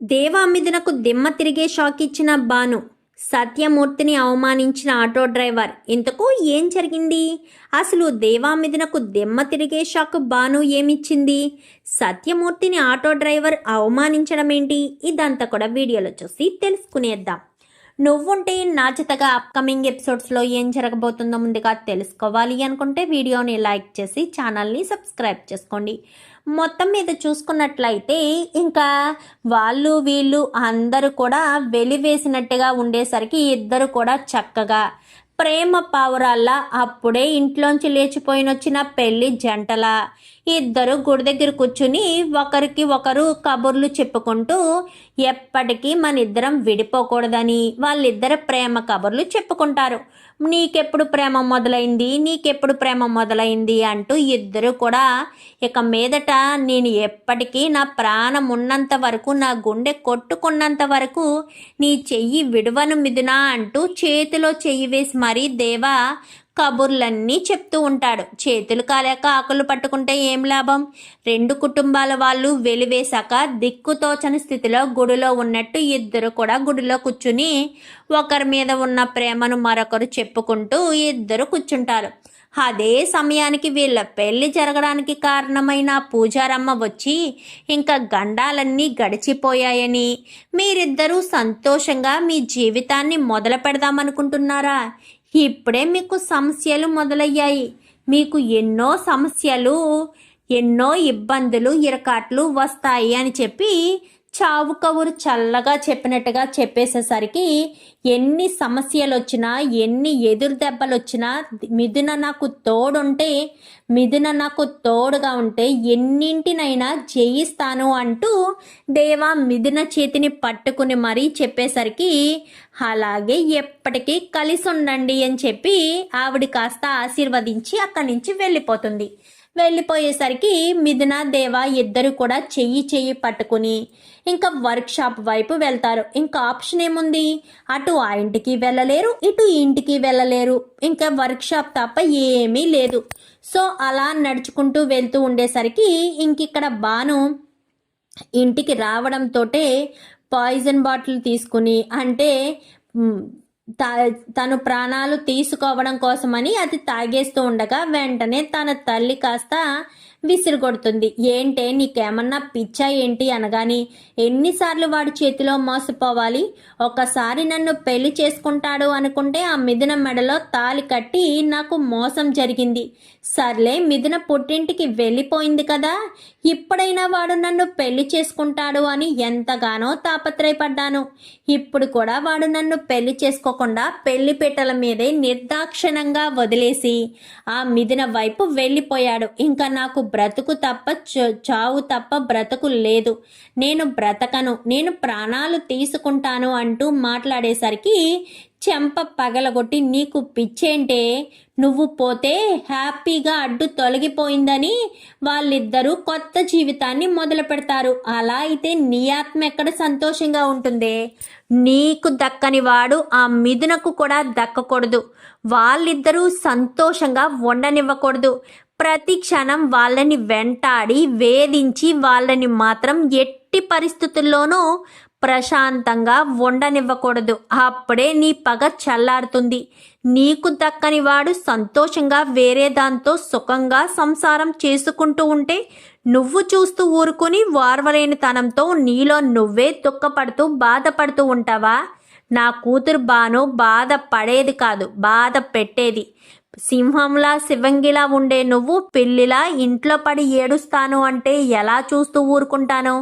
దేవామిదునకు దిమ్మ తిరిగే షాక్ ఇచ్చిన బాను సత్యమూర్తిని అవమానించిన ఆటో డ్రైవర్. ఇంతకు ఏం జరిగింది? అసలు దేవామిదునకు దిమ్మ తిరిగే షాక్ బాను ఏమిచ్చింది? సత్యమూర్తిని ఆటో డ్రైవర్ అవమానించడం ఏంటి ఇదంతా కూడా వీడియోలో చూసి తెలుసుకునేద్దాం. నువ్వుంటే నా చేతగా అప్కమింగ్ ఎపిసోడ్స్లో ఏం జరగబోతుందో ముందుగా తెలుసుకోవాలి అనుకుంటే వీడియోని లైక్ చేసి ఛానల్ని సబ్స్క్రైబ్ చేసుకోండి. మొత్తం మీద చూసుకున్నట్లయితే ఇంకా వాళ్ళు వీళ్ళు అందరూ కూడా వెలివేసినట్టుగా ఉండేసరికి ఇద్దరు కూడా చక్కగా ప్రేమ పావురాల్లా అప్పుడే ఇంట్లోంచి లేచిపోయిన వచ్చిన పెళ్ళి జంటలా. ఇద్దరు గుడి దగ్గర కూర్చుని ఒకరికి ఒకరు కబుర్లు చెప్పుకుంటూ ఎప్పటికీ మన ఇద్దరం విడిపోకూడదని వాళ్ళిద్దరు ప్రేమ కబుర్లు చెప్పుకుంటారు. నీకెప్పుడు ప్రేమ మొదలైంది? నీకెప్పుడు ప్రేమ మొదలైంది? అంటూ ఇద్దరు కూడా ఇక మీదట నేను ఎప్పటికీ నా ప్రాణం ఉన్నంత వరకు నా గుండె కొట్టుకున్నంత వరకు నీ చెయ్యి విడువను మిదునా అంటూ చేతిలో చెయ్యి వేసి మరీ దేవా కబుర్లన్నీ చెప్తూ ఉంటాడు. చేతులు కాలేక ఆకులు పట్టుకుంటే ఏం లాభం? రెండు కుటుంబాల వాళ్ళు వెలివేశాక దిక్కుతోచని స్థితిలో గుడిలో ఉన్నట్టు ఇద్దరు కూడా గుడిలో కూర్చుని ఒకరి మీద ఉన్న ప్రేమను మరొకరు చెప్పుకుంటూ ఇద్దరు కూర్చుంటారు. అదే సమయానికి వీళ్ళ పెళ్ళి జరగడానికి కారణమైన పూజారమ్మ వచ్చి ఇంకా గండాలన్నీ గడిచిపోయాయని. మీరిద్దరూ సంతోషంగా మీ జీవితాన్ని మొదలు పెడదామనుకుంటున్నారా ఇప్పుడే మీకు సమస్యలు మొదలయ్యాయి. మీకు ఎన్నో సమస్యలు ఎన్నో ఇబ్బందులు ఇరకాట్లు వస్తాయి అని చెప్పి చావు కవురు చల్లగా చెప్పినట్టుగా చెప్పేసేసరికి ఎన్ని సమస్యలు వచ్చినా ఎన్ని ఎదురు దెబ్బలు వచ్చినా మిథున నాకు తోడుంటే మిథున నాకు తోడుగా ఉంటే ఎన్నింటినైనా జయిస్తాను అంటూ దేవా మిథున చేతిని పట్టుకుని మరీ చెప్పేసరికి అలాగే ఎప్పటికీ కలిసి ఉండండి అని చెప్పి ఆవిడ కాస్త ఆశీర్వదించి అక్కడి నుంచి వెళ్ళిపోతుంది. వెళ్ళిపోయేసరికి మిథున దేవ ఇద్దరు కూడా చెయ్యి చెయ్యి పట్టుకుని ఇంకా వర్క్ షాప్ వైపు వెళ్తారు. ఇంకా ఆప్షన్ ఏముంది? అటు ఆ ఇంటికి వెళ్ళలేరు ఇటు ఇంటికి వెళ్ళలేరు. ఇంకా వర్క్ షాప్ తప్ప ఏమీ లేదు. సో అలా నడుచుకుంటూ వెళ్తూ ఉండేసరికి ఇంకిక్కడ బాను ఇంటికి రావడంతోటే పాయిజన్ బాటిల్ తీసుకుని అంటే తను ప్రాణాలు తీసుకోవడం కోసమని అది తాగేస్తూ ఉండగా వెంటనే తన తల్లి కాస్త విసిరుకొడుతుంది ఏంటే నీకేమన్నా పిచ్చా ఏంటి అనగాని ఎన్నిసార్లు వాడి చేతిలో మోసపోవాలి? ఒకసారి నన్ను పెళ్ళి చేసుకుంటాడు అనుకుంటే ఆ మిథున మెడలో తాలి కట్టి నాకు మోసం జరిగింది. సర్లే మిథున పుట్టింటికి వెళ్ళిపోయింది కదా ఇప్పుడైనా వాడు నన్ను పెళ్ళి చేసుకుంటాడు అని ఎంతగానో తాపత్రయపడ్డాను. ఇప్పుడు కూడా వాడు నన్ను పెళ్ళి చేసుకోకుండా పెళ్ళి పీటల మీదే నిర్దాక్షిణంగా వదిలేసి ఆ మిదిన వైపు వెళ్ళిపోయాడు. ఇంకా నాకు బ్రతుకు తప్ప చ- చావు తప్ప బ్రతుకు లేదు. నేను బ్రతకను నేను ప్రాణాలు తీసుకుంటాను అంటూ మాట్లాడేసరికి చెంప పగలగొట్టి నీకు పిచ్చేంటే నువ్వు పోతే హ్యాపీగా అడ్డు తొలగిపోయిందని వాళ్ళిద్దరూ కొత్త జీవితాన్ని మొదలు పెడతారు. అలా అయితే నీ ఆత్మ ఎక్కడ సంతోషంగా ఉంటుంది? నీకు దక్కని వాడు ఆ మిథునకు కూడా దక్కకూడదు. వాళ్ళిద్దరూ సంతోషంగా ఉండనివ్వకూడదు. ప్రతి క్షణం వాళ్ళని వెంటాడి వేధించి వాళ్ళని మాత్రం ఎట్టి పరిస్థితుల్లోనూ ప్రశాంతంగా ఉండనివ్వకూడదు అప్పుడే నీ పగ చల్లారుతుంది. నీకు దక్కని వాడు సంతోషంగా వేరే దాంతో సుఖంగా సంసారం చేసుకుంటూ ఉంటే నువ్వు చూస్తూ ఊరుకుని వార్వలేని తనంతో నీలో నువ్వే దుఃఖపడుతూ బాధపడుతూ ఉంటావా? నా కూతురు బాను బాధ పడేది కాదు బాధ పెట్టేది. సింహంలా శివంగిలా ఉండే నువ్వు పిల్లిలా ఇంట్లో పడి ఏడుస్తాను అంటే ఎలా చూస్తూ ఊరుకుంటాను?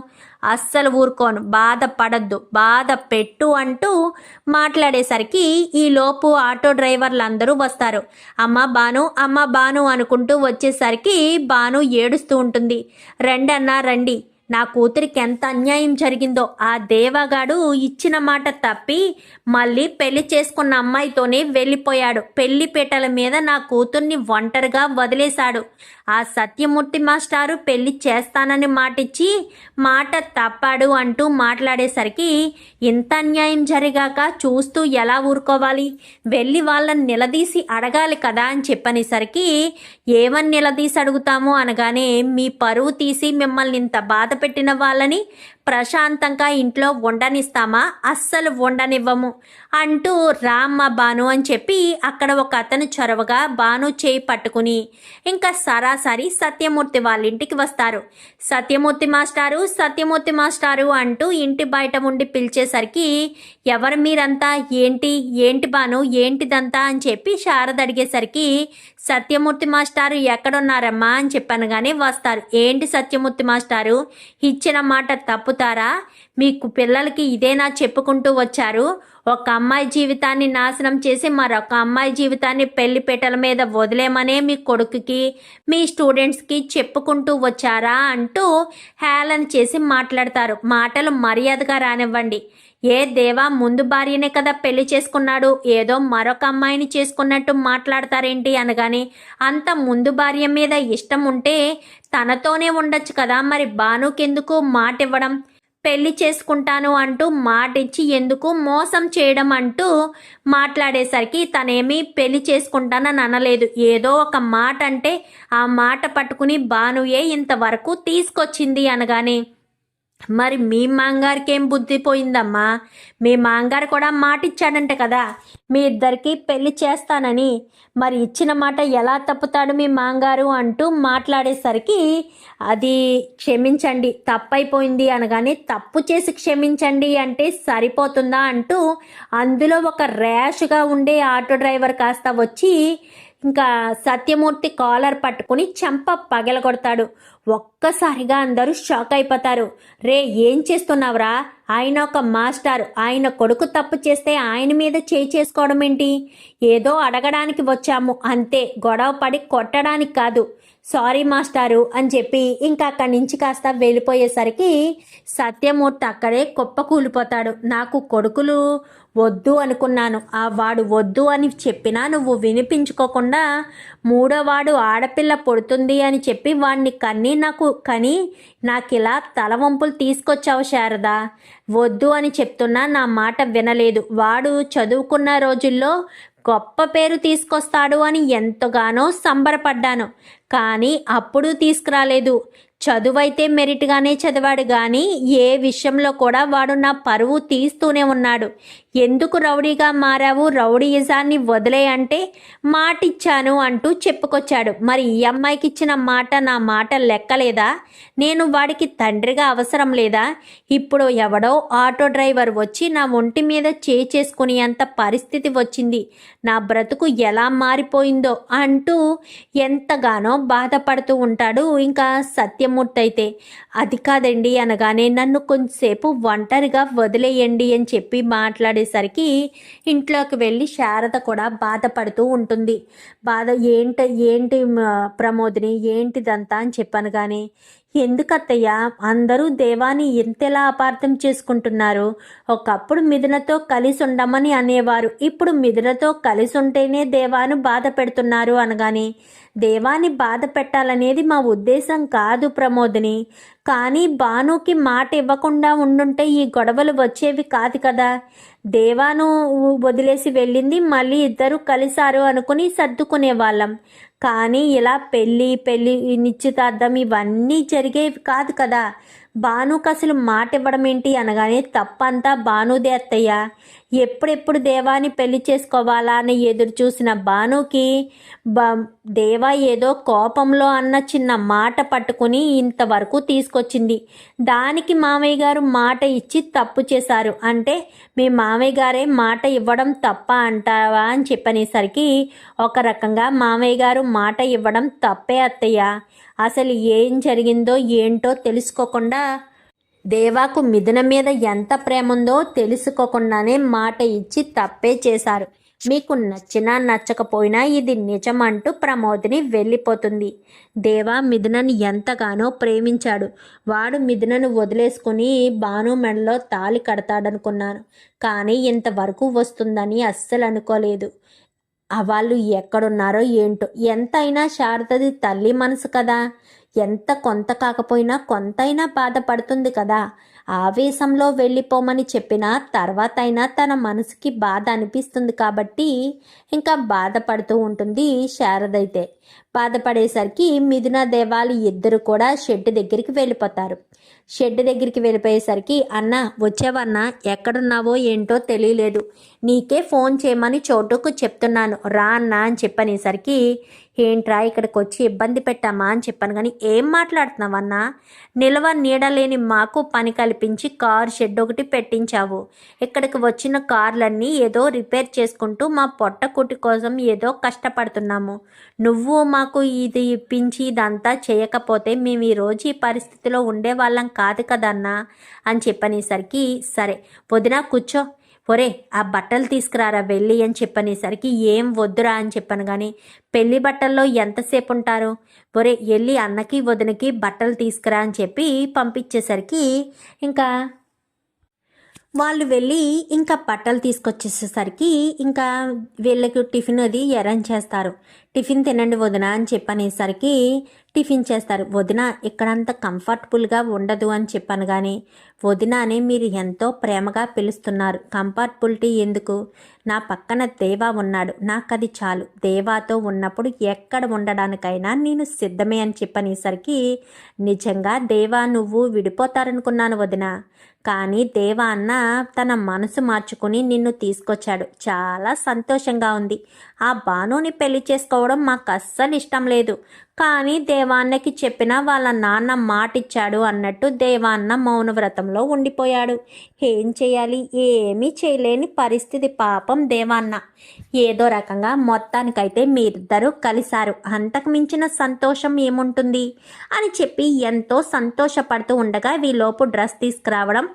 అస్సలు ఊరుకోను. బాధపడద్దు. బాధ పెట్టు అంటూ మాట్లాడేసరికి ఈ లోపు ఆటో డ్రైవర్లు అందరూ వస్తారు. అమ్మ బాను అమ్మ బాను అనుకుంటూ వచ్చేసరికి బాను ఏడుస్తూ ఉంటుంది. రండి అన్నా రండి. నా కూతురికి ఎంత అన్యాయం జరిగిందో ఆ దేవగాడు ఇచ్చిన మాట తప్పి మళ్ళీ పెళ్ళి చేసుకున్న అమ్మాయితోనే వెళ్ళిపోయాడు. పెళ్ళి పీటల మీద నా కూతుర్ని ఒంటరిగా వదిలేశాడు. ఆ సత్యమూర్తి మాస్టారు పెళ్ళి చేస్తానని మాటిచ్చి మాట తప్పాడు అంటూ మాట్లాడేసరికి ఇంత అన్యాయం జరిగాక చూస్తూ ఎలా ఊరుకోవాలి? వెళ్ళి వాళ్ళని నిలదీసి అడగాలి కదా అని చెప్పనేసరికి ఏమని నిలదీసి అడుగుతాము అనగానే మీ పరువు తీసి మిమ్మల్ని ఇంత బాధ పెట్టిన వాళ్ళని ప్రశాంతంగా ఇంట్లో ఉండనిస్తామా అస్సలు ఉండనివ్వము అంటూ రామ్మ బాను అని చెప్పి అక్కడ ఒక అతను చొరవగా బాను చేయి పట్టుకుని ఇంకా సరాసరి సత్యమూర్తి వాళ్ళ ఇంటికి వస్తారు. సత్యమూర్తి మాస్టారు సత్యమూర్తి మాస్టారు అంటూ ఇంటి బయట ఉండి పిలిచేసరికి ఎవరు మీరంతా? ఏంటి? ఏంటి బాను? ఏంటిదంతా? అని చెప్పి శారద అడిగేసరికి సత్యమూర్తి మాస్టారు ఎక్కడున్నారమ్మా అని చెప్పాను కానీ వస్తారు. ఏంటి సత్యమూర్తి మాస్టారు? ఇచ్చిన మాట తప్పుతారా? మీకు పిల్లలకి ఇదేనా చెప్పుకుంటూ వచ్చారు? ఒక అమ్మాయి జీవితాన్ని నాశనం చేసి మరొక అమ్మాయి జీవితాన్ని పెళ్ళిపేటల మీద వదిలేమనే మీ కొడుకుకి మీ స్టూడెంట్స్కి చెప్పుకుంటూ వచ్చారా? అంటూ హేళన చేసి మాట్లాడతారు. మాటలు మర్యాదగా రానివ్వండి. ఏ దేవా ముందు భార్యనే కదా పెళ్ళి చేసుకున్నాడు? ఏదో మరొక అమ్మాయిని చేసుకున్నట్టు మాట్లాడతారేంటి అనగానే అంత ముందు భార్య మీద ఇష్టం ఉంటే తనతోనే ఉండొచ్చు కదా మరి భానుకెందుకు మాట ఇవ్వడం పెళ్ళి చేసుకుంటాను అంటూ మాట ఇచ్చి ఎందుకు మోసం చేయడం అంటూ మాట్లాడేసరికి తనేమీ పెళ్ళి చేసుకుంటానని అనలేదు. ఏదో ఒక మాట అంటే ఆ మాట పట్టుకుని భానుయే ఇంతవరకు తీసుకొచ్చింది అనగానే మరి మీ మాంగారికి ఏం బుద్ధి పోయిందమ్మా? మీ మాంగారు కూడా మాట ఇచ్చాడంట కదా. మీ ఇద్దరికి పెళ్ళి చేస్తానని. మరి ఇచ్చిన మాట ఎలా తప్పుతాడు మీ మాంగారు అంటూ మాట్లాడేసరికి అది క్షమించండి తప్పైపోయింది అనగానే తప్పు చేసి క్షమించండి అంటే సరిపోతుందా అంటూ అందులో ఒక ర్యాష్గా ఉండే ఆటో డ్రైవర్ కాస్త వచ్చి ఇంకా సత్యమూర్తి కాలర్ పట్టుకుని చెంప పగలగొడతాడు. ఒక్కసారిగా అందరూ షాక్ అయిపోతారు. రే ఏం చేస్తున్నావురా? ఆయన ఒక మాస్టర్. ఆయన కొడుకు తప్పు చేస్తే ఆయన మీద చేయి చేసుకోవడం ఏంటి ఏదో అడగడానికి వచ్చాము. అంతే. గొడవ పడి కొట్టడానికి కాదు. సారీ మాస్టారు అని చెప్పి ఇంకా అక్కడి నుంచి కాస్త వెళ్ళిపోయేసరికి సత్యమూర్తి అక్కడే కుప్ప కూలిపోతాడు నాకు కొడుకులు వద్దు అనుకున్నాను. ఆ వాడు వద్దు అని చెప్పినా నువ్వు వినిపించుకోకుండా మూడోవాడు ఆడపిల్ల పుడుతుంది అని చెప్పి వాడిని కన్ని నాకు కని నాకు ఇలా తలవంపులు తీసుకొచ్చావు శారదా. వద్దు అని చెప్తున్నా నా మాట వినలేదు. వాడు చదువుకున్న రోజుల్లో గొప్ప పేరు తీసుకొస్తాడు అని ఎంతగానో సంబరపడ్డాను. కానీ అప్పుడు తీసుకురాలేదు. చదువైతే మెరిట్గానే చదివాడు కానీ ఏ విషయంలో కూడా వాడు నా పరువు తీస్తూనే ఉన్నాడు. ఎందుకు రౌడీగా మారావు? రౌడీయిజాన్ని వదిలే అంటే మాటిచ్చాను అంటూ చెప్పుకొచ్చాడు. మరి ఈ అమ్మాయికి ఇచ్చిన మాట నా మాట లెక్కలేదా? నేను వాడికి తండ్రిగా అవసరం లేదా? ఇప్పుడు ఎవడో ఆటో డ్రైవర్ వచ్చి నా ఒంటి మీద చేసుకుని అంత పరిస్థితి వచ్చింది. నా బ్రతుకు ఎలా మారిపోయిందో అంటూ ఎంతగానో బాధపడుతూ ఉంటాడు ఇంకా సత్యమూర్తి అయితే అది కాదండి అనగానే నన్ను కొంచెంసేపు ఒంటరిగా వదిలేయండి అని చెప్పి వచ్చేసరికి ఇంట్లోకి వెళ్ళి శారద కూడా బాధపడుతూ ఉంటుంది. బాధ ఏంటి ఏంటి ప్రమోదిని? ఏంటిదంతా? అని చెప్పాను కానీ ఎందుకత్తయ్య? అందరూ దేవాన్ని ఎంతెలా అపార్థం చేసుకుంటున్నారు? ఒకప్పుడు మిథునతో కలిసి ఉండమని అనేవారు. ఇప్పుడు మిథునతో కలిసి ఉంటేనే దేవాను బాధ పెడుతున్నారు అనగానే దేవాన్ని బాధ పెట్టాలనేది మా ఉద్దేశం కాదు ప్రమోదిని. కానీ భానుకి మాట ఇవ్వకుండా ఉండుంటే ఈ గొడవలు వచ్చేవి కాదు కదా. దేవాను వదిలేసి వెళ్ళింది మళ్ళీ ఇద్దరు కలిశారు అనుకుని సర్దుకునే వాళ్ళం కానీ ఇలా పెళ్ళి పెళ్ళి నిశ్చితార్థం ఇవన్నీ జరిగేవి కాదు కదా. భానుకు అసలు మాట ఇవ్వడం ఏంటి అనగానే తప్పంతా భానుదే అత్తయ్య. ఎప్పుడెప్పుడు దేవాని పెళ్ళి చేసుకోవాలా అని ఎదురు చూసిన భానుకి బ దేవా ఏదో కోపంలో అన్న చిన్న మాట పట్టుకుని ఇంతవరకు తీసుకొచ్చింది. దానికి మామయ్య గారు మాట ఇచ్చి తప్పు చేశారు. అంటే మీ మామయ్య గారే మాట ఇవ్వడం తప్ప అంటావా? అని చెప్పనేసరికి ఒక రకంగా మామయ్య గారు మాట ఇవ్వడం తప్పే అత్తయ్య. అసలు ఏం జరిగిందో ఏంటో తెలుసుకోకుండా దేవాకు మిథున మీద ఎంత ప్రేమ ఉందో తెలుసుకోకుండానే మాట ఇచ్చి తప్పే చేశారు. మీకు నచ్చినా నచ్చకపోయినా ఇది నిజమంటూ ప్రమోదిని వెళ్ళిపోతుంది. దేవా మిథునను ఎంతగానో ప్రేమించాడు. వాడు మిథునను వదిలేసుకుని భాను మెడలో తాళి కడతాడనుకున్నాను. కానీ ఇంతవరకు వస్తుందని అస్సలు అనుకోలేదు. వాళ్ళు ఎక్కడున్నారో ఏంటో. ఎంతైనా శారదది తల్లి మనసు కదా. ఎంత కొంత కాకపోయినా కొంతైనా బాధపడుతుంది కదా. ఆవేశంలో వెళ్ళిపోమని చెప్పినా తర్వాత అయినా తన మనసుకి బాధ అనిపిస్తుంది కాబట్టి ఇంకా బాధపడుతూ ఉంటుంది శారదైతే. బాధపడేసరికి మిథున దేవాలు ఇద్దరు కూడా షెడ్ దగ్గరికి వెళ్ళిపోతారు. షెడ్ దగ్గరికి వెళ్ళిపోయేసరికి అన్న వచ్చావన్నా? ఎక్కడున్నావో ఏంటో తెలియలేదు. నీకే ఫోన్ చేయమని చోటుకు చెప్తున్నాను. రా అన్న అని చెప్పనేసరికి ఏంట్రా ఇక్కడికి వచ్చి ఇబ్బంది పెట్టామా అని చెప్పాను కానీ ఏం మాట్లాడుతున్నావన్నా నిల్వ నీడలేని మాకు పని కల్పించి కార్ షెడ్ ఒకటి పెట్టించావు. ఇక్కడికి వచ్చిన కార్లన్నీ ఏదో రిపేర్ చేసుకుంటూ మా పొట్టకుటి కోసం ఏదో కష్టపడుతున్నాము. నువ్వు మాకు ఇది ఇప్పించి ఇదంతా చేయకపోతే మేము ఈరోజు ఈ పరిస్థితిలో ఉండేవాళ్ళం కాదు కదన్నా అని చెప్పనేసరికి సరే వదిన కూర్చో. ఒరే ఆ బట్టలు తీసుకురారా వెళ్ళి అని చెప్పనేసరికి ఏం వద్దురా అని చెప్పాను కానీ పెళ్ళి బట్టల్లో ఎంతసేపు ఉంటారు ఒరే వెళ్ళి అన్నకి వదినకి బట్టలు తీసుకురా అని చెప్పి పంపించేసరికి ఇంకా వాళ్ళు వెళ్ళి ఇంకా బట్టలు తీసుకొచ్చేసేసరికి ఇంకా వీళ్ళకి టిఫిన్ అది అరేంజ్ చేస్తారు. టిఫిన్ తినండి వదిన అని చెప్పనేసరికి టిఫిన్ చేస్తారు. వదిన ఇక్కడంత కంఫర్టబుల్గా ఉండదు అని చెప్పాను కానీ వదిన అని మీరు ఎంతో ప్రేమగా పిలుస్తున్నారు. కంఫర్టబులిటీ ఎందుకు? నా పక్కన దేవా ఉన్నాడు. నాకు అది చాలు. దేవాతో ఉన్నప్పుడు ఎక్కడ ఉండడానికైనా నేను సిద్ధమే అని చెప్పనేసరికి నిజంగా దేవా నువ్వు విడిపోతారనుకున్నాను వదిన. కానీ దేవా అన్న తన మనసు మార్చుకుని నిన్ను తీసుకొచ్చాడు. చాలా సంతోషంగా ఉంది. ఆ భానుని పెళ్ళి చేసుకోవడం మాకు అస్సలు ఇష్టం లేదు. కానీ దేవాన్నకి చెప్పిన వాళ్ళ నాన్న మాటిచ్చాడు అన్నట్టు దేవాన్న మౌనవ్రతంలో ఉండిపోయాడు. ఏం చేయాలి? ఏమీ చేయలేని పరిస్థితి పాపం దేవాన్న. ఏదో రకంగా మొత్తానికైతే మీరిద్దరూ కలిశారు. అంతకు మించిన సంతోషం ఏముంటుంది? అని చెప్పి ఎంతో సంతోషపడుతూ ఉండగా వీలోపు డ్రెస్ తీసుకురావడం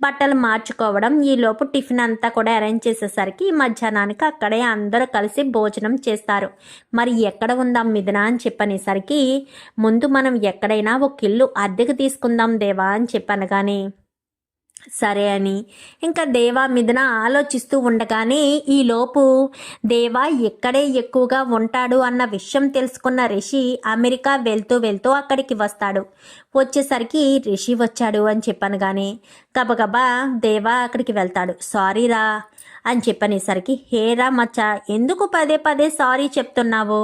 బట్టలు మార్చుకోవడం ఈలోపు టిఫిన్ అంతా కూడా అరేంజ్ చేసేసరికి మధ్యాహ్నానికి అక్కడే అందరూ కలిసి భోజనం చేస్తారు. మరి ఎక్కడ ఉందాం మిథున అని చెప్పనేసరికి ముందు మనం ఎక్కడైనా ఒక ఇల్లు అద్దెకు తీసుకుందాం దేవా అని చెప్పాను కానీ సరే అని. ఇంకా దేవా మీదన ఆలోచిస్తూ ఉండగానే ఈలోపు దేవా ఎక్కడే ఎక్కువగా ఉంటాడు అన్న విషయం తెలుసుకున్న రిషి అమెరికా వెళ్తూ వెళ్తూ అక్కడికి వస్తాడు. వచ్చేసరికి రిషి వచ్చాడు అని చెప్పాను కానీ గబగబా దేవా అక్కడికి వెళ్తాడు. సారీరా అని చెప్పనేసరికి హేరా మచ్చ ఎందుకు పదే పదే సారీ చెప్తున్నావు?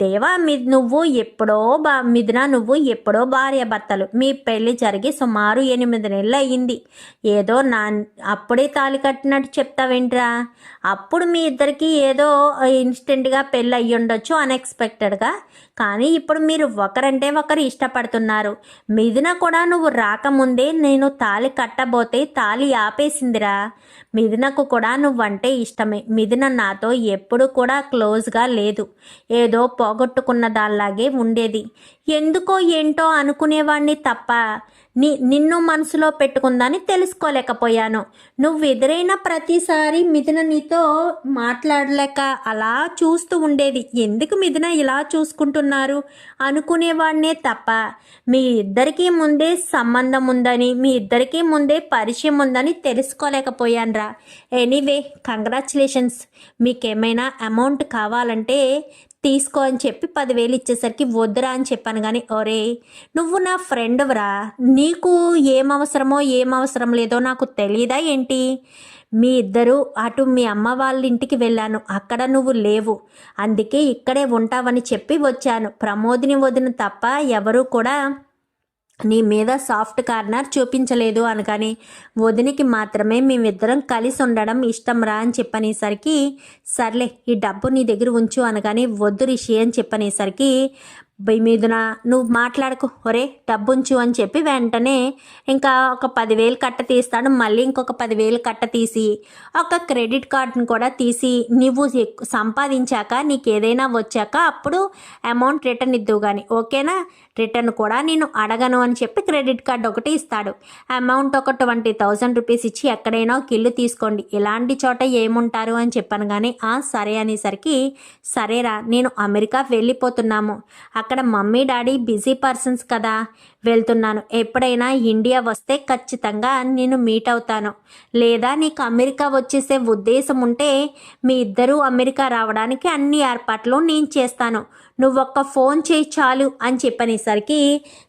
దేవా మీ నువ్వు ఎప్పుడో బా మిథున నువ్వు ఎప్పుడో భార్య భర్తలు. మీ పెళ్ళి జరిగి సుమారు ఎనిమిది నెలలు అయ్యింది ఏదో నా అప్పుడే తాలి కట్టినట్టు చెప్తావేంట్రా? అప్పుడు మీ ఇద్దరికి ఏదో ఇన్స్టెంట్గా పెళ్ళి అయ్యి ఉండొచ్చు అన్ఎక్స్పెక్టెడ్గా. కానీ ఇప్పుడు మీరు ఒకరంటే ఒకరు ఇష్టపడుతున్నారు. మిథున కూడా నువ్వు రాకముందే నేను తాలి కట్టబోతే తాలి ఆపేసిందిరా. మిథునకు కూడా నువ్వంటే ఇష్టమే. మిథున నాతో ఎప్పుడు కూడా క్లోజ్గా లేదు. ఏదో పోగొట్టుకున్న దానిలాగే ఉండేది. ఎందుకో ఏంటో అనుకునేవాణ్ణి తప్ప నీ నిన్ను మనసులో పెట్టుకుందని తెలుసుకోలేకపోయాను. నువ్వు ఎదురైన ప్రతిసారి మిథున నీతో మాట్లాడలేక అలా చూస్తూ ఉండేది. ఎందుకు మిథున ఇలా చూసుకుంటున్నారు? అనుకునేవాడినే తప్ప మీ ఇద్దరికీ ముందే సంబంధం ఉందని మీ ఇద్దరికీ ముందే పరిచయం ఉందని తెలుసుకోలేకపోయానురా. Anyway congratulations. మీకేమైనా అమౌంట్ కావాలంటే తీసుకో అని చెప్పి పదివేలు ఇచ్చేసరికి వద్దురా అని చెప్పాను కానీ ఒరే నువ్వు నా ఫ్రెండ్వరా నీకు ఏం అవసరమో ఏం అవసరం లేదో నాకు తెలియదా ఏంటి? మీ ఇద్దరు అటు మీ అమ్మ వాళ్ళ ఇంటికి వెళ్ళాను. అక్కడ నువ్వు లేవు. అందుకే ఇక్కడే ఉంటావని చెప్పి వచ్చాను. ప్రమోదిని వదిన తప్ప ఎవరు కూడా నీ మీద సాఫ్ట్ కార్నర్ చూపించలేదు అనగాని వదినికి మాత్రమే మేమిద్దరం కలిసి ఉండడం ఇష్టం రా అని చెప్పనేసరికి సర్లే ఈ డబ్బు నీ దగ్గర ఉంచు అనగాని వద్దు రిషి అని చెప్పనేసరికి బై మీదున నువ్వు మాట్లాడకు. ఒరే డబ్బుంచు అని చెప్పి వెంటనే ఇంకా ఒక పదివేలు కట్ట తీస్తాడు. మళ్ళీ ఇంకొక పదివేలు కట్ట తీసి ఒక క్రెడిట్ కార్డును కూడా తీసి నువ్వు సంపాదించాక నీకు ఏదైనా వచ్చాక అప్పుడు అమౌంట్ రిటర్న్ ఇద్దువు కానీ ఓకేనా? రిటర్న్ కూడా నేను అడగను అని చెప్పి క్రెడిట్ కార్డు ఒకటి ఇస్తాడు. అమౌంట్ ఒక ట్వంటీ థౌజండ్ రూపీస్ ఇచ్చి ఎక్కడైనా ఒక ఇల్లు తీసుకోండి. ఇలాంటి చోట ఏముంటారు అని చెప్పాను కానీ ఆ సరే అనేసరికి సరేరా నేను అమెరికా వెళ్ళిపోతున్నాము. అక్కడ మమ్మీ డాడీ బిజీ పర్సన్స్ కదా. వెళ్తున్నాను. ఎప్పుడైనా ఇండియా వస్తే ఖచ్చితంగా నేను మీట్ అవుతాను. లేదా నీకు అమెరికా వచ్చేసే ఉద్దేశం ఉంటే మీ ఇద్దరూ అమెరికా రావడానికి అన్ని ఏర్పాట్లు నేను చేస్తాను. నువ్వు ఒక్క ఫోన్ చేయి చాలు అని చెప్పనేసరికి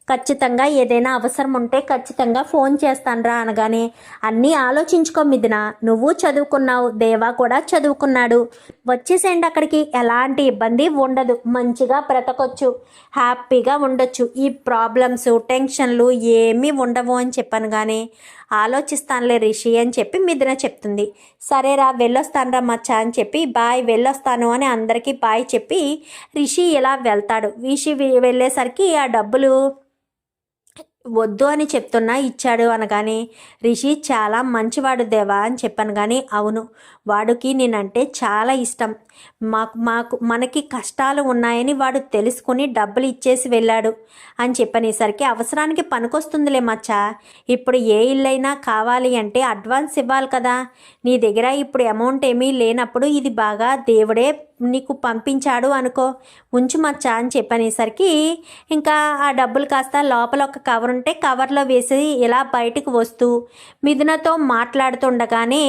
ఖచ్చితంగా ఏదైనా అవసరం ఉంటే ఖచ్చితంగా ఫోన్ చేస్తానరా అనగానే అన్నీ ఆలోచించుకో మిదిన నువ్వు చదువుకున్నావు దేవా కూడా చదువుకున్నాడు. వచ్చేసేయండి అక్కడికి ఎలాంటి ఇబ్బంది ఉండదు మంచిగా బ్రతకొచ్చు హ్యాపీగా ఉండొచ్చు. ఈ ప్రాబ్లమ్స్ టెన్షన్లు ఏమీ ఉండవు అని చెప్పాను కానీ ఆలోచిస్తానులే రిషి అని చెప్పి మిథున చెప్తుంది. సరేరా వెళ్ళొస్తానురా మచ్చ అని చెప్పి బాయ్ వెళ్ళొస్తాను అని అందరికీ బాయ్ చెప్పి రిషి ఇలా వెళ్తాడు. రిషి వెళ్ళేసరికి ఆ డబ్బులు వద్దు అని చెప్తున్నా ఇచ్చాడు అనగానే రిషి చాలా మంచివాడు దేవా అని చెప్పాను కానీ అవును వాడికి నేనంటే చాలా ఇష్టం. మాకు మాకు మనకి కష్టాలు ఉన్నాయని వాడు తెలుసుకుని డబ్బులు ఇచ్చేసి వెళ్ళాడు అని చెప్పనేసరికి అవసరానికి పనికొస్తుందిలే మచ్చా. ఇప్పుడు ఏ ఇల్లైనా కావాలి అంటే అడ్వాన్స్ ఇవ్వాలి కదా. నీ దగ్గర ఇప్పుడు అమౌంట్ ఏమీ లేనప్పుడు ఇది బాగా దేవుడే నీకు పంపించాడు అనుకో. ఉంచు మచ్చా అని చెప్పనేసరికి ఇంకా ఆ డబ్బులు కాస్త లోపల ఒక కవర్ ఉంటే కవర్లో వేసి ఇలా బయటకు వస్తూ మిథునతో మాట్లాడుతుండగానే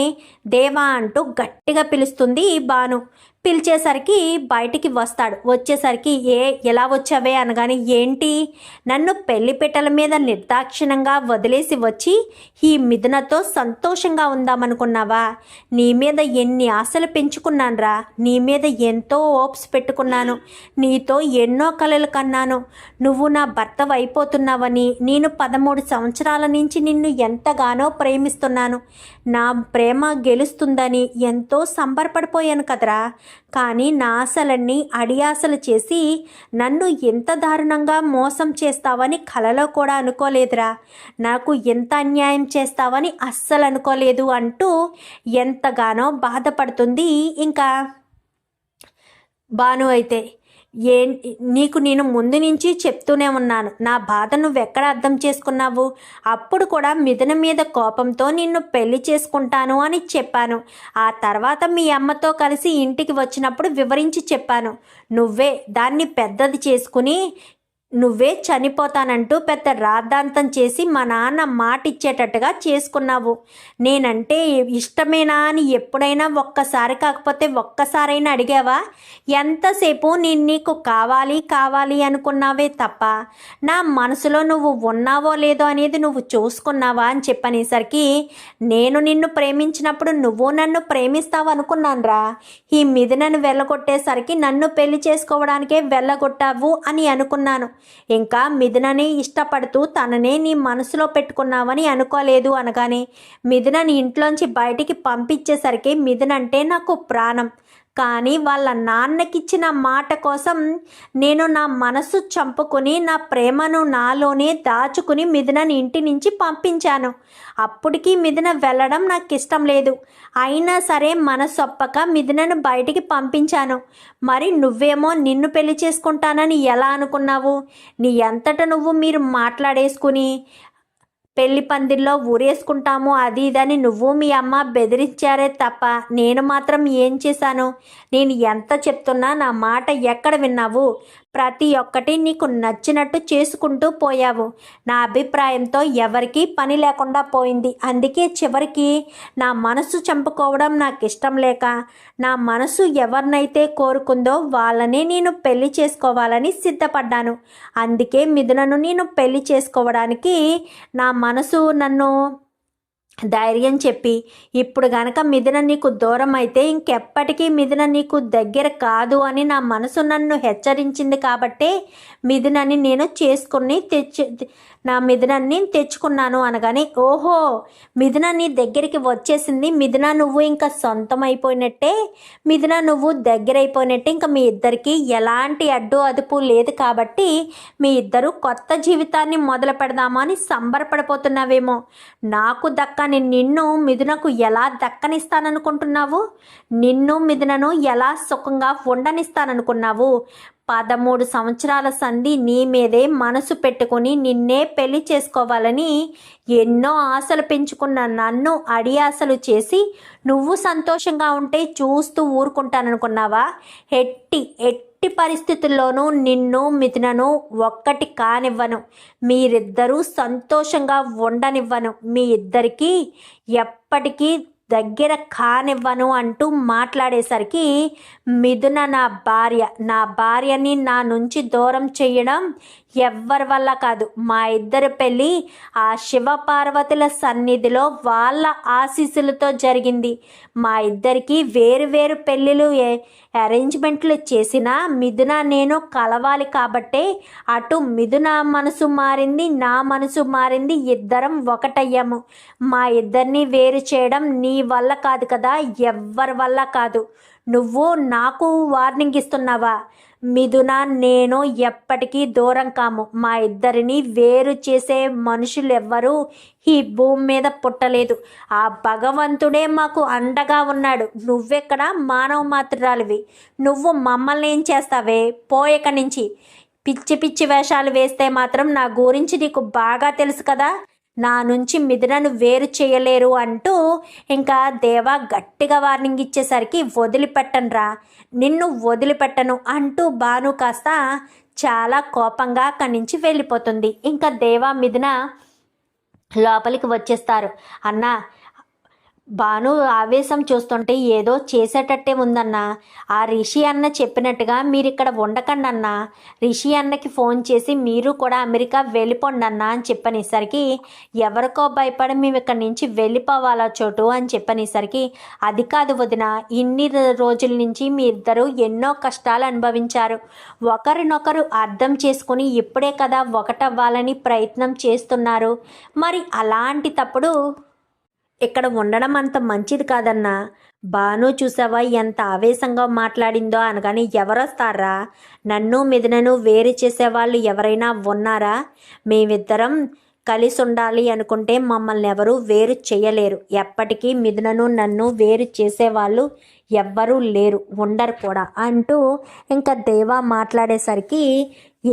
దేవా అంటూ గట్టిగా పిలుస్తుంది ఈ బాను. పిలిచేసరికి బయటికి వస్తాడు. వచ్చేసరికి ఏ ఎలా వచ్చావే? అనగానే ఏంటి? నన్ను పెళ్ళి పిట్టల మీద నిర్దాక్షిణంగా వదిలేసి వచ్చి ఈ మిథునతో సంతోషంగా ఉందామనుకున్నావా? నీ మీద ఎన్ని ఆశలు పెంచుకున్నానురా? నీ మీద ఎంతో ఓప్స్ పెట్టుకున్నాను. నీతో ఎన్నో కలలు కన్నాను. నువ్వు నా భర్త అయిపోతున్నావని నేను పదమూడు సంవత్సరాల నుంచి నిన్ను ఎంతగానో ప్రేమిస్తున్నాను. నా ప్రేమ గెలుస్తుందని ఎంతో సంబరపడిపోయాను కదరా. కానీ నా ఆశలన్నీ అడియాసలు చేసి నన్ను ఎంత దారుణంగా మోసం చేస్తావని కలలో కూడా అనుకోలేదురా. నాకు ఎంత అన్యాయం చేస్తావని అస్సలు అనుకోలేదు అంటూ ఎంతగానో బాధపడుతుంది. ఇంకా భాను అయితే ఏ నీకు నేను ముందు నుంచి చెప్తూనే ఉన్నాను. నా బాధ నువ్వు ఎక్కడ అర్థం చేసుకున్నావు? అప్పుడు కూడా మిథున మీద కోపంతో నిన్ను పెళ్ళి చేసుకుంటాను అని చెప్పాను. ఆ తర్వాత మీ అమ్మతో కలిసి ఇంటికి వచ్చినప్పుడు వివరించి చెప్పాను. నువ్వే దాన్ని పెద్దది చేసుకుని నువ్వే చనిపోతానంటూ పెద్ద రాద్ధాంతం చేసి మా నాన్న మాట ఇచ్చేటట్టుగా చేసుకున్నావు. నేనంటే ఇష్టమేనా అని ఎప్పుడైనా ఒక్కసారి కాకపోతే ఒక్కసారైనా అడిగావా? ఎంతసేపు నేను నీకు కావాలి కావాలి అనుకున్నావే తప్ప నా మనసులో నువ్వు ఉన్నావో లేదో అనేది నువ్వు చూసుకున్నావా అని చెప్పనేసరికి నేను నిన్ను ప్రేమించినప్పుడు నువ్వు నన్ను ప్రేమిస్తావు అనుకున్నానురా. ఈ మిథునను వెళ్ళగొట్టేసరికి నన్ను పెళ్ళి చేసుకోవడానికే వెళ్ళగొట్టావు అని అనుకున్నాను. ఇంకా మిథునని ఇష్టపడుతూ తననే నీ మనసులో పెట్టుకున్నావని అనుకోలేదు అనగానే మిథునని ఇంట్లోంచి బయటికి పంపించేసరికి మిథున అంటే నాకు ప్రాణం. కానీ వాళ్ళ నాన్నకిచ్చిన మాట కోసం నేను నా మనసు చంపుకుని నా ప్రేమను నాలోనే దాచుకుని మిథునని ఇంటి నుంచి పంపించాను. అప్పటికి మిథున వెళ్ళడం నాకు ఇష్టం లేదు. అయినా సరే మనసొప్పక మిథునను బయటికి పంపించాను. మరి నువ్వేమో నిన్ను పెళ్ళి చేసుకుంటానని ఎలా అనుకున్నావు? నీ ఎంతట నువ్వు మీరు మాట్లాడేసుకుని పెళ్ళి పందిల్లో ఊరేసుకుంటాము అది ఇదని నువ్వు మీ అమ్మ బెదిరించారే తప్ప నేను మాత్రం ఏం చేశాను? నేను ఎంత చెప్తున్నా నా మాట ఎక్కడ విన్నావు? ప్రతి ఒక్కటి నీకు నచ్చినట్టు చేసుకుంటూ పోయావు. నా అభిప్రాయంతో ఎవరికీ పని లేకుండా పోయింది. అందుకే చివరికి నా మనసు చంపుకోవడం నాకు ఇష్టం లేక నా మనసు ఎవరినైతే కోరుకుందో వాళ్ళనే నేను పెళ్ళి చేసుకోవాలని సిద్ధపడ్డాను. అందుకే మిథునను నేను పెళ్ళి చేసుకోవడానికి నా మనసు నన్ను ధైర్యం చెప్పి ఇప్పుడు గనక మిథున నీకు దూరం అయితే ఇంకెప్పటికీ మిథున నీకు దగ్గర కాదు అని నా మనసు నన్ను హెచ్చరించింది కాబట్టే మిథునని నేను చేసుకుని తెచ్చి నా మిథునాన్ని తెచ్చుకున్నాను అనగానే ఓహో మిథున నీ దగ్గరికి వచ్చేసింది. మిథున నువ్వు ఇంకా సొంతం అయిపోయినట్టే మిథున నువ్వు దగ్గర అయిపోయినట్టే ఇంకా మీ ఇద్దరికి ఎలాంటి అడ్డు అదుపు లేదు కాబట్టి మీ ఇద్దరు కొత్త జీవితాన్ని మొదలు పెడదామా అని సంబరపడిపోతున్నావేమో. నాకు దక్క కానీ నిన్ను మిథునకు ఎలా దక్కనిస్తాననుకుంటున్నావు? నిన్ను మిథునను ఎలా సుఖంగా ఉండనిస్తాననుకున్నావు? పదమూడు సంవత్సరాల సంధి నీ మీదే మనసు పెట్టుకుని నిన్నే పెళ్ళి చేసుకోవాలని ఎన్నో ఆశలు పెంచుకున్న నన్ను అడియాసలు చేసి నువ్వు సంతోషంగా ఉంటే చూస్తూ ఊరుకుంటాననుకున్నావా? ఎట్టి ఎట్టి పరిస్థితుల్లోనూ నిన్ను మిథునను ఒక్కటి కానివ్వను. మీరిద్దరూ సంతోషంగా ఉండనివ్వను. మీ ఇద్దరికీ ఎప్పటికీ దగ్గర కానివ్వను అంటూ మాట్లాడేసరికి మిథున నా భార్య నా భార్యని నా నుంచి దూరం చేయడం ఎవ్వరి వల్ల కాదు. మా ఇద్దరి పెళ్ళి ఆ శివపార్వతుల సన్నిధిలో వాళ్ళ ఆశీస్సులతో జరిగింది. మా ఇద్దరికి వేరు వేరు పెళ్ళిళ్ళు అరేంజ్మెంట్లు చేసిన మిథున నేను కలవాలి కాబట్టే అటు మిథున మనసు మారింది నా మనసు మారింది ఇద్దరం ఒకటయ్యాము. మా ఇద్దరిని వేరు చేయడం నీ వల్ల కాదు కదా ఎవ్వరి వల్ల కాదు. నువ్వు నాకు వార్నింగ్ ఇస్తున్నావా? మిథున నేను ఎప్పటికీ దూరం కాము. మా ఇద్దరిని వేరు చేసే మనుషులు ఎవ్వరూ ఈ భూమి మీద పుట్టలేదు. ఆ భగవంతుడే మాకు అండగా ఉన్నాడు. నువ్వెక్కడ? మానవ మాత్రాలివి నువ్వు మమ్మల్ని ఏం చేస్తావే? పోయక నుంచి. పిచ్చి పిచ్చి వేషాలు వేస్తే మాత్రం నా గురించి నీకు బాగా తెలుసు కదా? నా నుంచి మిథునను వేరు చేయలేరు అంటూ ఇంకా దేవా గట్టిగా వార్నింగ్ ఇచ్చేసరికి వదిలిపెట్టనురా. నిన్ను వదిలిపెట్టను అంటూ బాను కాస్త చాలా కోపంగా అక్కడి నుంచి వెళ్ళిపోతుంది. ఇంకా దేవా మిథున లోపలికి వచ్చేస్తారు. అన్నా భాను ఆవేశం చూస్తుంటే ఏదో చేసేటట్టే ఉందన్న. ఆ రిషి అన్న చెప్పినట్టుగా మీరు ఇక్కడ ఉండకండి అన్న రిషి అన్నకి ఫోన్ చేసి మీరు కూడా అమెరికా వెళ్ళిపోండి అన్న అని చెప్పనేసరికి ఎవరికో భయపడి మేము ఇక్కడి నుంచి వెళ్ళిపోవాలా చోటు అని చెప్పనేసరికి అది కాదు వదిన ఇన్ని రోజుల నుంచి మీ ఇద్దరు ఎన్నో కష్టాలు అనుభవించారు. ఒకరినొకరు అర్థం చేసుకుని ఇప్పుడే కదా ఒకటవ్వాలని ప్రయత్నం చేస్తున్నారు. మరి అలాంటి తప్పుడు ఇక్కడ ఉండడం అంత మంచిది కాదన్నా. బాను చూసావా ఎంత ఆవేశంగా మాట్లాడిందో అనగాని ఎవరొస్తారా? నన్ను మిదనను వేరు చేసేవాళ్ళు ఎవరైనా ఉన్నారా? మేమిద్దరం కలిసి ఉండాలి అనుకుంటే మమ్మల్ని ఎవరు వేరు చేయలేరు. ఎప్పటికీ మిథునను నన్ను వేరు చేసేవాళ్ళు ఎవ్వరూ లేరు. ఉండరు కూడా. అంటూ ఇంకా దేవా మాట్లాడేసరికి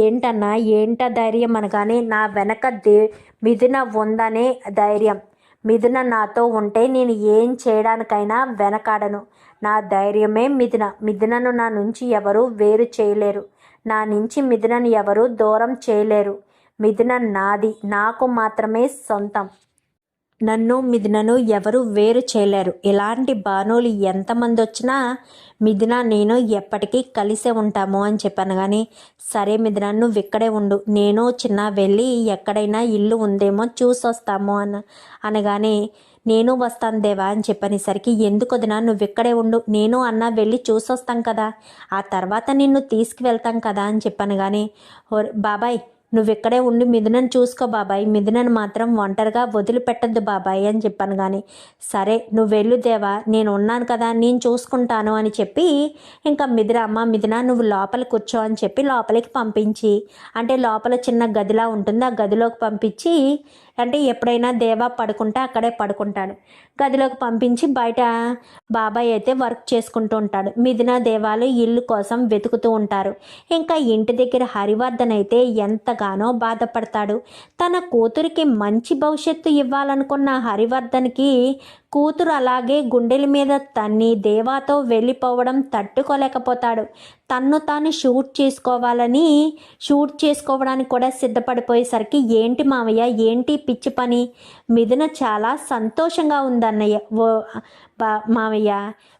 ఏంటన్నా ఏంట ధైర్యం? అనగానే నా వెనక దే మిథున ఉందనే ధైర్యం. మిథున నాతో ఉంటే నేను ఏం చేయడానికైనా వెనకాడను. నా ధైర్యమే మిథున. మిథునను నా నుంచి ఎవరూ వేరు చేయలేరు. నా నుంచి మిథునను ఎవరూ దూరం చేయలేరు. మిథున నాది. నాకు మాత్రమే సొంతం. నన్ను మిథునను ఎవరు వేరు చేయలేరు. ఇలాంటి బాణువులు ఎంతమంది వచ్చినా మిథున నేను ఎప్పటికీ కలిసే ఉంటాము అని చెప్పాను కానీ సరే మిథున నువ్వు ఇక్కడే ఉండు. నేను చిన్న వెళ్ళి ఎక్కడైనా ఇల్లు ఉందేమో చూసొస్తాము అన్న అనగానే నేను వస్తాను దేవా అని చెప్పనేసరికి ఎందుకు వదినా నువ్వు ఇక్కడే ఉండు. నేను అన్న వెళ్ళి చూసొస్తాం కదా. ఆ తర్వాత నిన్ను తీసుకువెళ్తాం కదా అని చెప్పాను కానీ బాబాయ్ నువ్వు ఇక్కడే ఉండి మిథునను చూసుకో బాబాయ్. మిథునను మాత్రం ఒంటరిగా వదిలిపెట్టద్దు బాబాయ్ అని చెప్పాను కానీ సరే నువ్వు వెళ్ళు దేవా నేను ఉన్నాను కదా నేను చూసుకుంటాను అని చెప్పి ఇంకా మిథున అమ్మ మిథున నువ్వు లోపల కూర్చో అని చెప్పి లోపలికి పంపించి అంటే లోపల చిన్న గదిలా ఉంటుంది ఆ గదిలోకి పంపించి అంటే ఎప్పుడైనా దేవా పడుకుంటే అక్కడే పడుకుంటాడు. గదిలోకి పంపించి బయట బాబాయ్ అయితే వర్క్ చేసుకుంటూ ఉంటాడు. మిథున దేవాలు ఇల్లు కోసం వెతుకుతూ ఉంటారు. ఇంకా ఇంటి దగ్గర హరివర్ధన్ అయితే ఎంతగానో బాధపడతాడు. తన కూతురికి మంచి భవిష్యత్తు ఇవ్వాలనుకున్న హరివర్ధన్కి కూతురు అలాగే గుండెల మీద తన్ని దేవాతో వెళ్ళిపోవడం తట్టుకోలేకపోతాడు. తన్ను తాను షూట్ చేసుకోవాలని షూట్ చేసుకోవడానికి కూడా సిద్ధపడిపోయేసరికి ఏంటి మావయ్య ఏంటి పిచ్చి పని? మిథున చాలా సంతోషంగా ఉందన్నయ్య. ఓ బా మావయ్య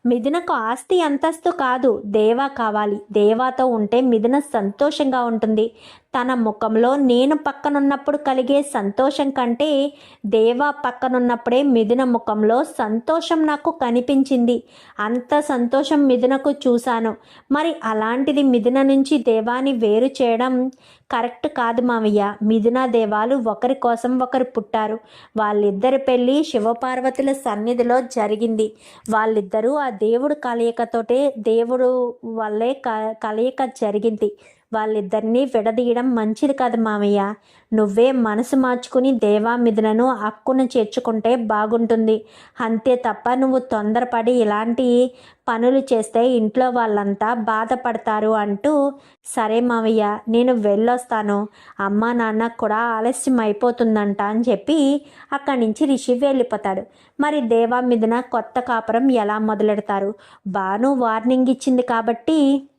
మిథునకు ఆస్తి అంతస్తు కాదు దేవా కావాలి. దేవాతో ఉంటే మిథున సంతోషంగా ఉంటుంది. తన ముఖంలో నేను పక్కనున్నప్పుడు కలిగే సంతోషం కంటే దేవా పక్కనున్నప్పుడే మిథున ముఖంలో సంతోషం నాకు కనిపించింది. అంత సంతోషం మిథునకు చూశాను. మరి అలాంటిది మిథున నుంచి దేవాని వేరు చేయడం కరెక్ట్ కాదు మావయ్య. మిథున దేవాలు ఒకరి కోసం ఒకరు పుట్టారు. వాళ్ళిద్దరి పెళ్ళి శివపార్వతుల సన్నిధిలో జరిగింది. వాళ్ళిద్దరూ ఆ దేవుడు కలయికతోటే దేవుడు వల్లే క కలయిక జరిగింది. వాళ్ళిద్దరినీ విడదీయడం మంచిది కాదు మామయ్య. నువ్వే మనసు మార్చుకుని దేవా మిథునను చేర్చుకుంటే బాగుంటుంది. అంతే తప్ప నువ్వు తొందరపడి ఇలాంటి పనులు చేస్తే ఇంట్లో వాళ్ళంతా బాధపడతారు అంటూ సరే మావయ్య నేను వెళ్ళొస్తాను. అమ్మ నాన్న కూడా ఆలస్యం అయిపోతుందంట అని చెప్పి అక్కడి నుంచి రిషి వెళ్ళిపోతాడు. మరి దేవా మీదన కొత్త కాపురం ఎలా మొదలెడతారు? బాను వార్నింగ్ ఇచ్చింది కాబట్టి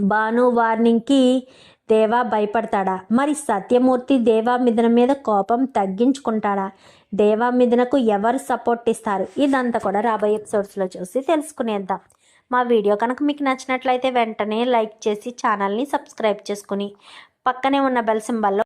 బాను వార్నింగ్కి దేవా భయపడతాడా? మరి సత్యమూర్తి దేవా మిథున మీద కోపం తగ్గించుకుంటాడా? దేవా మిథునకు ఎవరు సపోర్ట్ ఇస్తారు? ఇదంతా కూడా రాబోయే ఎపిసోడ్స్లో చూసి తెలుసుకునేద్దాం. మా వీడియో కనుక మీకు నచ్చినట్లయితే వెంటనే లైక్ చేసి ఛానల్ని సబ్స్క్రైబ్ చేసుకుని పక్కనే ఉన్న బెల్ సింబల్లో